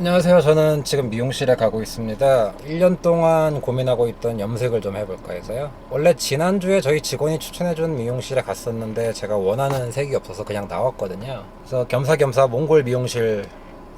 안녕하세요. 저는 지금 미용실에 가고 있습니다. 1년 동안 고민하고 있던 염색을 좀 해볼까 해서요. 원래 지난주에 저희 직원이 추천해준 미용실에 갔었는데 제가 원하는 색이 없어서 그냥 나왔거든요. 그래서 겸사겸사 몽골 미용실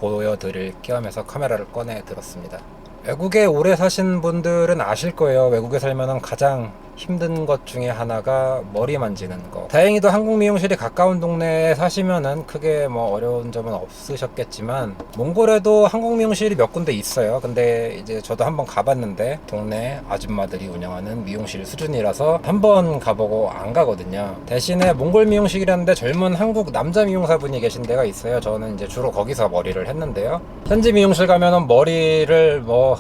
보여드릴 겸 해서 카메라를 꺼내 들었습니다. 외국에 오래 사신 분들은 아실 거예요. 외국에 살면은 가장 힘든 것 중에 하나가 머리 만지는 거. 다행히도 한국 미용실이 가까운 동네에 사시면은 크게 뭐 어려운 점은 없으셨겠지만 몽골에도 한국 미용실이 몇 군데 있어요. 근데 이제 저도 한번 가봤는데 동네 아줌마들이 운영하는 미용실 수준이라서 한 번 가보고 안 가거든요. 대신에 몽골 미용실이라는데 젊은 한국 남자 미용사분이 계신 데가 있어요. 저는 이제 주로 거기서 머리를 했는데요. 현지 미용실 가면은 머리를 뭐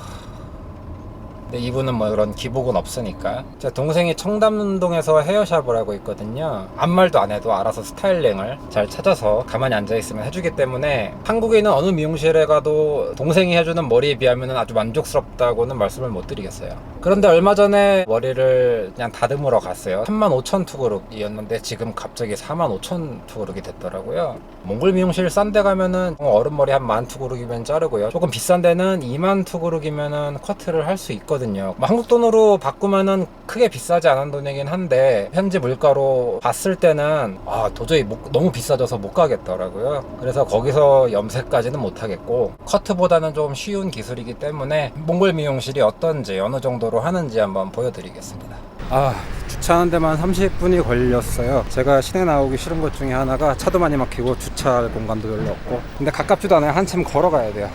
근데 이분은 뭐 그런 기복은 없으니까. 제 동생이 청담동에서 헤어샵을 하고 있거든요. 아무 말도 안 해도 알아서 스타일링을 잘 찾아서 가만히 앉아있으면 해주기 때문에 한국에 있는 어느 미용실에 가도 동생이 해주는 머리에 비하면 아주 만족스럽다고는 말씀을 못 드리겠어요. 그런데 얼마 전에 머리를 그냥 다듬으러 갔어요. 35,000 투그룹이었는데 지금 갑자기 45,000 투그룹이 됐더라고요. 몽골 미용실 싼 데 가면은 어른 머리 한 만 투그룹이면 자르고요. 조금 비싼 데는 2만 투그룹이면은 커트를 할 수 있거든요 뭐 한국 돈으로 바꾸면은 크게 비싸지 않은 돈이긴 한데 현지 물가로 봤을 때는 아 도저히 못- 너무 비싸져서 못 가겠더라고요. 그래서 거기서 염색까지는 못 하겠고 커트보다는 좀 쉬운 기술이기 때문에 몽골 미용실이 어떤지 어느 정도로 하는지 한번 보여드리겠습니다. 아 주차하는 데만 30분이 걸렸어요. 제가 시내 나오기 싫은 것 중에 하나가 차도 많이 막히고 주차할 공간도 별로 없고. 근데 가깝지도 않아요. 한참 걸어가야 돼요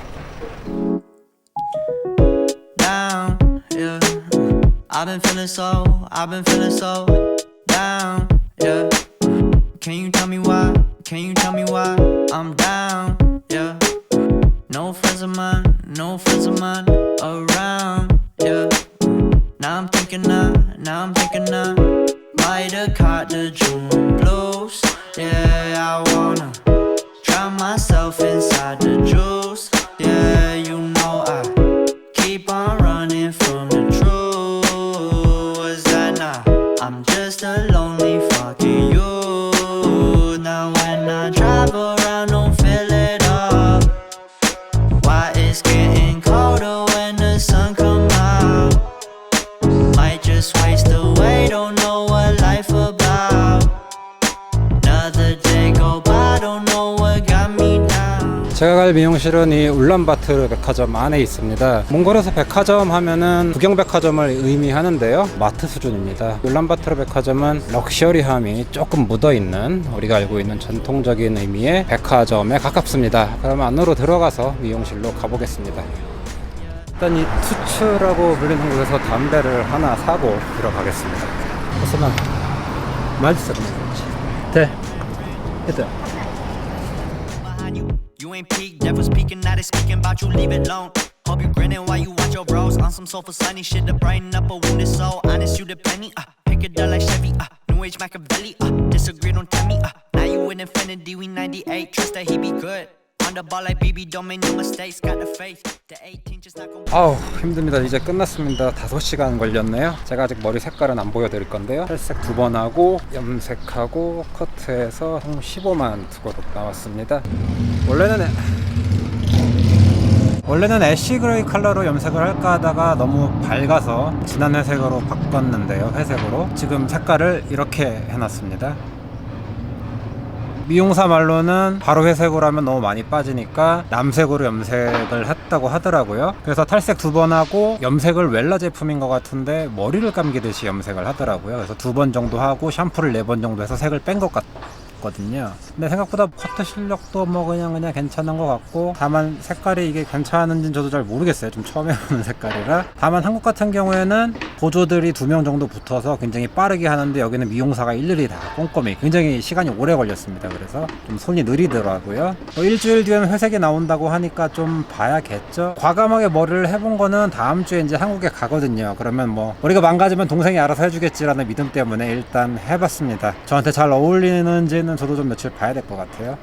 I've been feeling so, I've been feeling so down, yeah. Can you tell me why? Can you tell me why I'm down, yeah? No friends of mine, no friends of mine around, yeah. Now I'm thinking I, now I'm thinking I might have caught the June blues, yeah. I wanna drown myself inside the juice, 제가 갈 미용실은 이 울란바토르 백화점 안에 있습니다. 몽골에서 백화점 하면은 구경백화점을 의미하는데요. 마트 수준입니다. 울란바토르 백화점은 럭셔리함이 조금 묻어있는 우리가 알고 있는 전통적인 의미의 백화점에 가깝습니다. 그럼 안으로 들어가서 미용실로 가보겠습니다. 일단 이 투츠라고 불리는 곳에서 담배를 하나 사고 들어가겠습니다. 그래서는 맛있어. 네. 일단 you. Ain't peak, devil's peeking, now they speaking about you, leave it alone. Hope you grinning while you watch your bros on some sofa sunny shit to brighten up a wounded soul. Honest, you the penny, uh, pick it up like Chevy, uh, New Age Machiavelli, uh, disagree, don't tell me, uh, now you in infinity, we 98, trust that he be good. On the ball like BB, don't make no mistakes, got the faith. The 18 just not gonna. 아우 힘듭니다. 이제 끝났습니다. 5시간 걸렸네요. 제가 아직 머리 색깔은 안 보여드릴 건데요. 탈색 두 번 하고 염색하고 커트해서 총 15만 투고로 나왔습니다. 원래는 원래는 애쉬 그레이 컬러로 염색을 할까 하다가 너무 밝아서 진한 회색으로 바꿨는데요 회색으로. 지금 색깔을 이렇게 해놨습니다 미용사 말로는 바로 회색으로 하면 너무 많이 빠지니까 남색으로 염색을 했다고 하더라고요. 그래서 탈색 두 번 하고 염색을 웰라 제품인 것 같은데 머리를 감기듯이 염색을 하더라고요. 그래서 두 번 정도 하고 샴푸를 네 번 정도 해서 색을 뺀 것 같 거든요. 근데 생각보다 커트 실력도 뭐 그냥 그냥 괜찮은 것 같고 다만 색깔이 이게 괜찮은지는 저도 잘 모르겠어요. 좀 처음 해보는 색깔이라. 다만 한국 같은 경우에는 보조들이 두 명 정도 붙어서 굉장히 빠르게 하는데 여기는 미용사가 일일이 다 꼼꼼히 굉장히 시간이 오래 걸렸습니다. 그래서 좀 손이 느리더라고요. 뭐 일주일 뒤에는 회색이 나온다고 하니까 좀 봐야겠죠. 과감하게 머리를 해본 거는 다음 주에 이제 한국에 가거든요. 그러면 뭐 머리가 망가지면 동생이 알아서 해주겠지라는 믿음 때문에 일단 해봤습니다. 저한테 잘 어울리는지는 저도 좀 며칠 봐야 될 것 같아요.